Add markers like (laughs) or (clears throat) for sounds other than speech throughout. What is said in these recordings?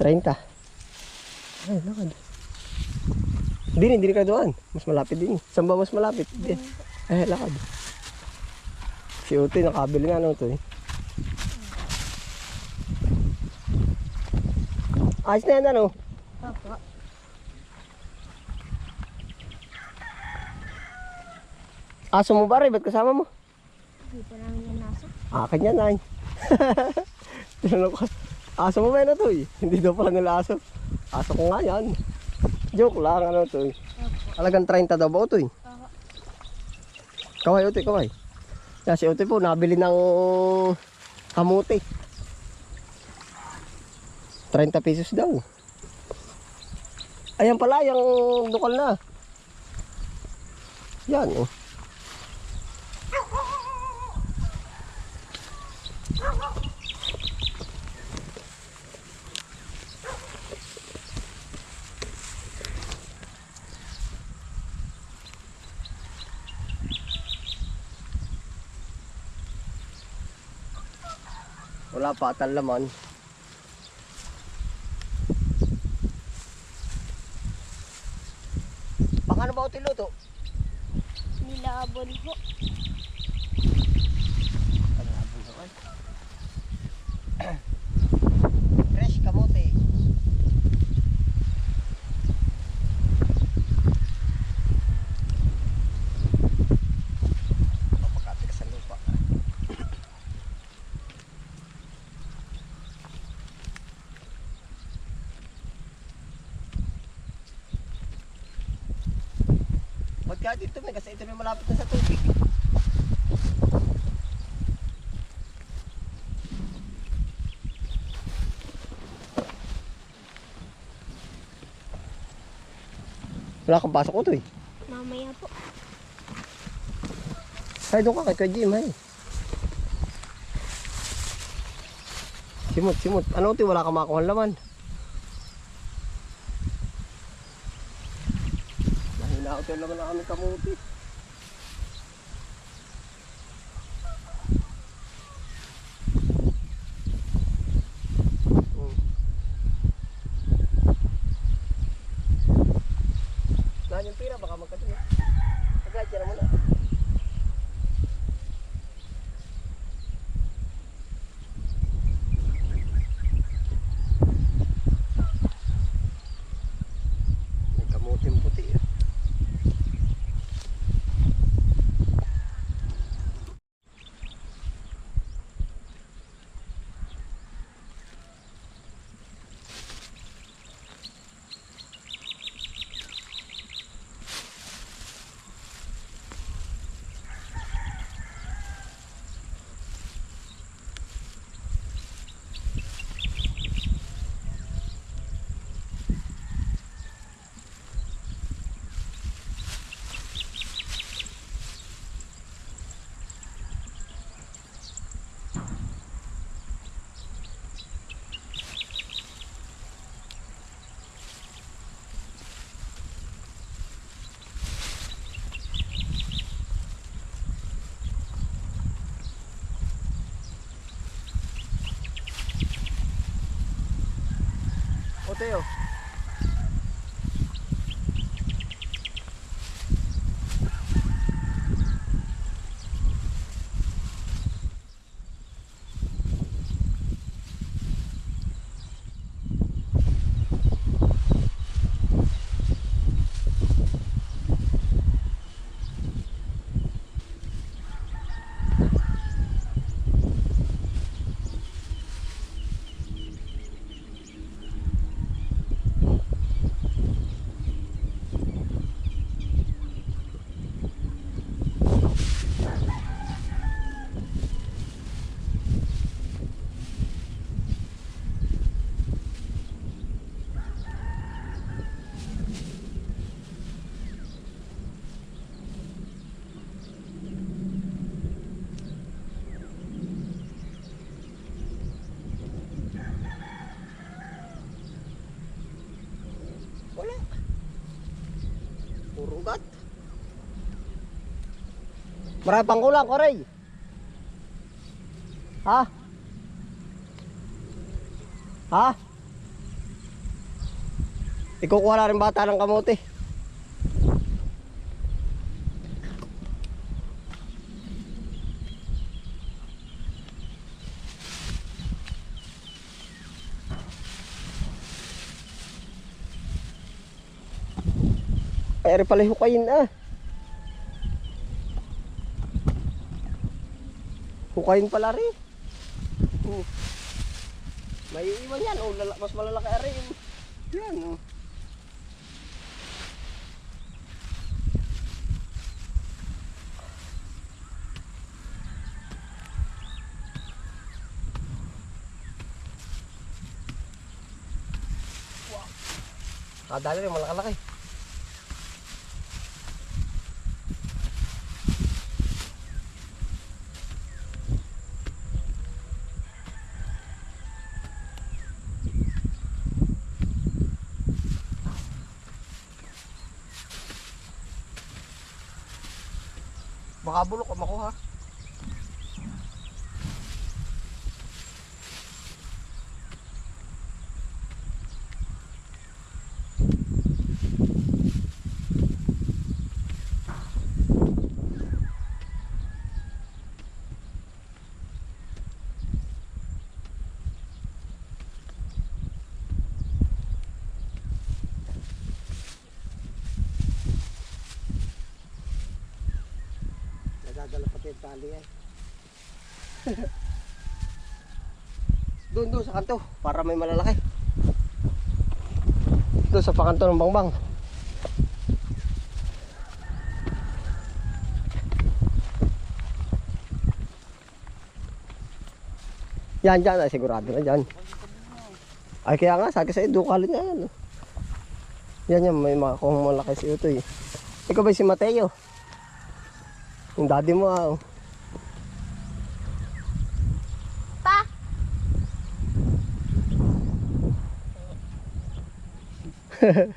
30. Ay, lakad. Hindi ka doon. Mas malapit din. Saan ba mas malapit? Din. Eh, lakad. Si Utoy, nakabili nga ano to eh. Ayos na yan ano. Opo. Aso mo ba rin? Ba't kasama mo? Hindi po namin yan nasa. Akin yan ay. (laughs) Tinanong ko, aso mo ba yan to eh? Hindi daw pala nila aso. Aso ko nga yan. Joke lang ano to eh. Opo. Alagang 30 daw ba ito eh? Kaway utoy, kaway. Kaya si utoy po, nabili ng kamuti. 30 pesos daw. Ayan pala, yung dukal na. Yan oh. Wala pa atan laman. Pangano ba utoy luto? Nilabon po. Fresh (clears throat) kamote. Papakatikas ang lupa. Ba't kaya dito may kasi ito may malapit na sa tubig. Wala kang pasok ko to eh. Mamaya po. Ay, doon ka kay Kuya Jim, ay. Simot, simot. Ano ti wala kang makuha laman? Laman na kami kamuti. Hmm. Lahat yung pira, baka magkatuloy. Agad, dyan mo na. May kamuting puti. eh. O Teo. Wala. Puro ugat. Marami pang Koray. Ha? Ha? Ikukuha na rin bata ng kamote. Ay, pala hukayin ah. Hukayin pala rin. Hmm. May iwan yan. Oh, mas malalaki ari. Yan. Oh. Kadali rin, malaki-laki. Baka bulok o makuha. Nagagala pati yung tali eh. (laughs) doon doon sa kanto para may malalaki. Doon sa pakanto ng bangbang. Yan, dyan. Ay, sigurado na dyan. Ay, kaya nga, sabi sa dukalin na yan. Yan yan, may mga kung malaki si Utoy. Ikaw ba si Mateo? Yung daddy mo ah. oh. Pa! (laughs)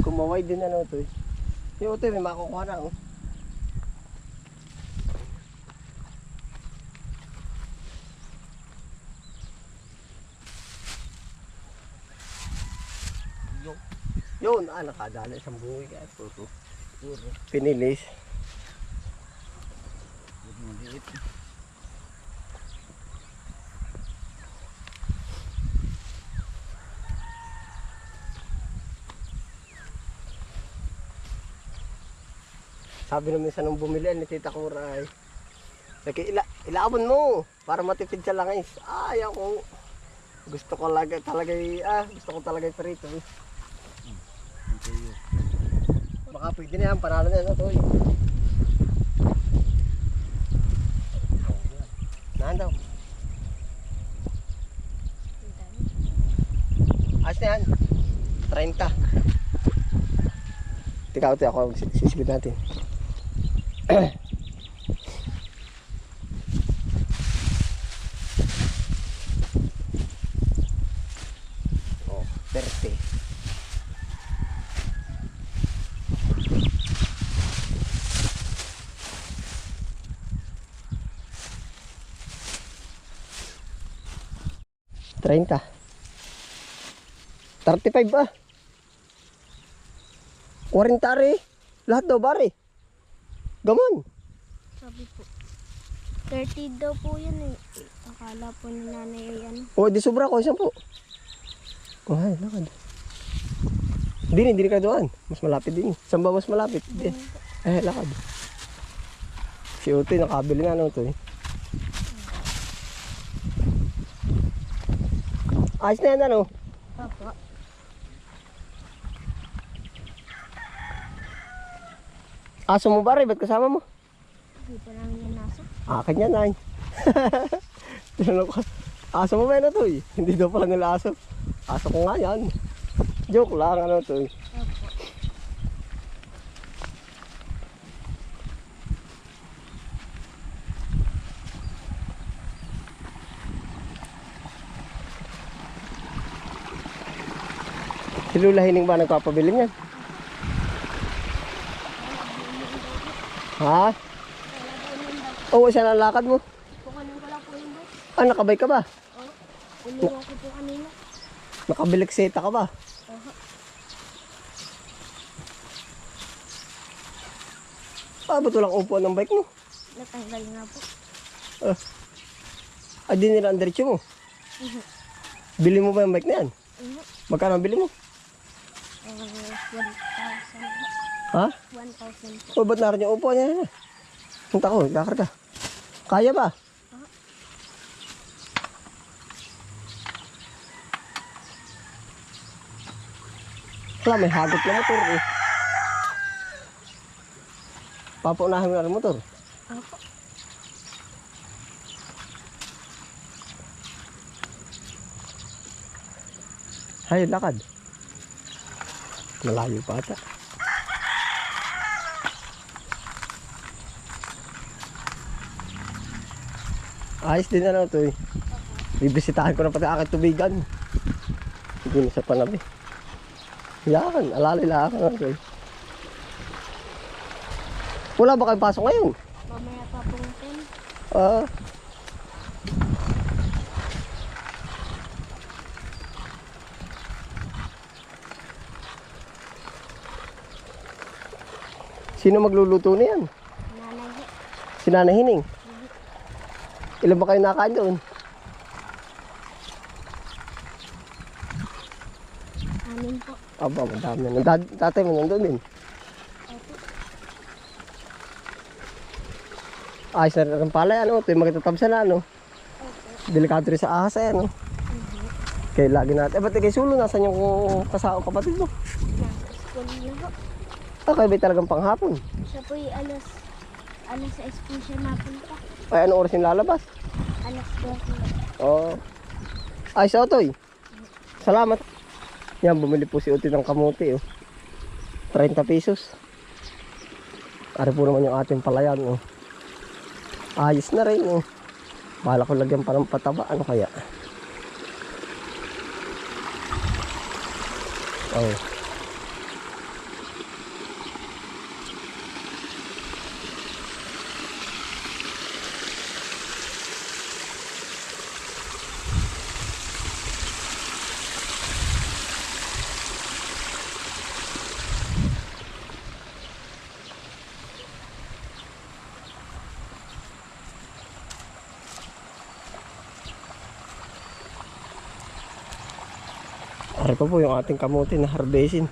Kumaway din ano to eh. Yung utoy may makukuha na oh. Yun. Yun, ah, nakadala isang buhay ka. Puro. Puro. Pinilis. Sabi naman sa nung bumili ni Tita Kura ay, Lagi, ila, ilaabon mo para matipid sa langis. Ay, ako. Gusto ko talaga, talaga, ah, gusto ko talaga perito. Eh. Baka pwede na yan, panalo na yan, ito. Eh. Nahan daw. Ayos na yan. 30. Tika, ito ako, sisilip natin. (clears throat) 30 35 ah. 40 re. Lahat daw bari gamon sabi po. 30 daw po yun eh. Akala po ni nanay yan oh di sobra ko isang po. Oh, ay lakad. Din hindi ka doon. Mas malapit din. Saan ba mas malapit? Eh lakad. Si Utoy nakabili na ano to eh. Ayos na yan ano. Papa. Aso mo ba rin? Ba't kasama mo? Hindi pa namin yan nasa. Akin yan ay. (laughs) Tinanong ko, aso mo ba yan to eh? Hindi daw pala nila aso. Aso ko nga yan. Joke lang ano to eh. Opo. Si Lula Hiling ba nagpapabili niyan? Ha? Oo, isa na ang lakad mo. Kukunin ko lang po yung. Ah, nakabay ka ba? Oh, iniwan ko po kanina. Nakabilikseta ka ba? Oho. Ah, ba't walang upuan ng bike mo? Natanggal nga po. Ah. Ah, di nila ang diretsyo mo. Mhm. Bili mo ba yung bike na yan? Mhm. Magkano ang bili mo? Uh, 1,000. Ha? 1,000 po. O, ba't naroon yung upuan niya? Punta ko, lakar ka. Kaya ba? Wala, may hagot na motor eh. Papaunahan mo na ng motor. Opo. Hay, lakad. Malayo pa ata. Ayos din na lang ito eh. Bibisitahin ko na pati aking tubigan. Hindi na sa panabi. Yan, alalay lang ako. Okay. Wala ba kayong pasok ngayon? Mamaya pa pong 10. Ah. Sino magluluto na yan? Nanay. Si Nanay Hining. Ilan ba kayo nakain doon? Anin po. Aba, madami na. Dad- Tatay mo nandun din. Opo. Ayos na rin ang palay, ano? Ito yung magtatabsa na, ano? Opo. Delikado rin sa ahas, eh, ano? Mhm. Kaya lagi natin. Eh, ba't kay Sulo? Nasaan yung kasama kapatid mo? Nasa school na po. Ah, kayo ba talagang panghapon? Siya po yung alas, alas 6 po siya napunta. Ay, anong oras yung lalabas? Alas 12. Oo. Ay, sa Otoy. Salamat. Yan, bumili po si Utoy ng kamuti. Oh. 30 pesos. Ari po naman yung ating palayan. Oh. Ayos na rin. Oh. Bala ko lagyan pa ng pataba. Ano kaya? Oh. Pa po yung ating kamuti na harvestin.